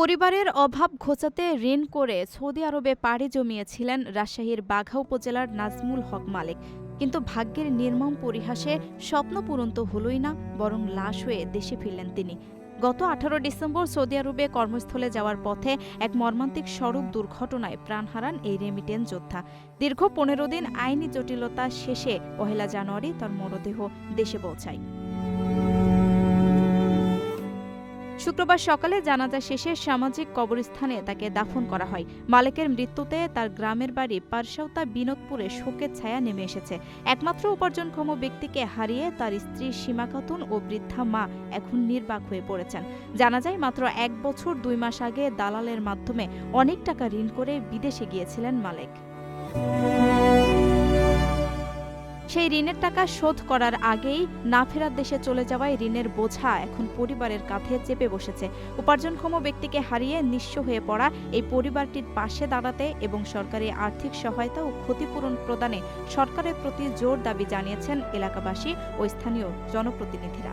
পরিবারের অভাব ঘোচাতে ঋণ করে সৌদি আরবে পাড়ি জমিয়েছিলেন রাজশাহীর বাঘা উপজেলার নাজমুল হক মালিক। কিন্তু ভাগ্যের নির্মম পরিহাসে স্বপ্ন পূরণ তো হলই না, বরং লাশ হয়ে দেশে ফিরলেন তিনি। গত আঠারো ডিসেম্বর সৌদি আরবে কর্মস্থলে যাওয়ার পথে এক মর্মান্তিক সড়ক দুর্ঘটনায় প্রাণ হারান এই রেমিটেন্স যোদ্ধা। দীর্ঘ পনেরো দিন আইনি জটিলতা শেষে পহেলা জানুয়ারি তার মরদেহ দেশে পৌঁছায়। শুক্রবার সকালে জানাজা শেষে সামাজিক কবরস্থানে তাকে দাফন করা হয়। মালিকের মৃত্যুতে তার গ্রামের বাড়ি পারসাউতা বিনোদপুরে শোকের ছায়া নেমে এসেছে। একমাত্র উপার্জনক্ষম ব্যক্তিকে হারিয়ে তার স্ত্রী সীমা খাতুন ও বৃদ্ধা মা এখন নির্বাক হয়ে পড়েছেন। জানা যায় মাত্র এক বছর দুই মাস আগে দালালের মাধ্যমে অনেক টাকা ঋণ করে বিদেশে গিয়েছিলেন মালিক। সেই ঋণের টাকা শোধ করার আগেই না ফেরার দেশে চলে যাওয়ায় ঋণের বোঝা এখন পরিবারের কাঁধে চেপে বসেছে। উপার্জনক্ষম ব্যক্তিকে হারিয়ে নিঃস্ব হয়ে পড়া এই পরিবারটির পাশে দাঁড়াতে এবং সরকারি আর্থিক সহায়তা ও ক্ষতিপূরণ প্রদানে সরকারের প্রতি জোর দাবি জানিয়েছেন এলাকাবাসী ও স্থানীয় জনপ্রতিনিধিরা।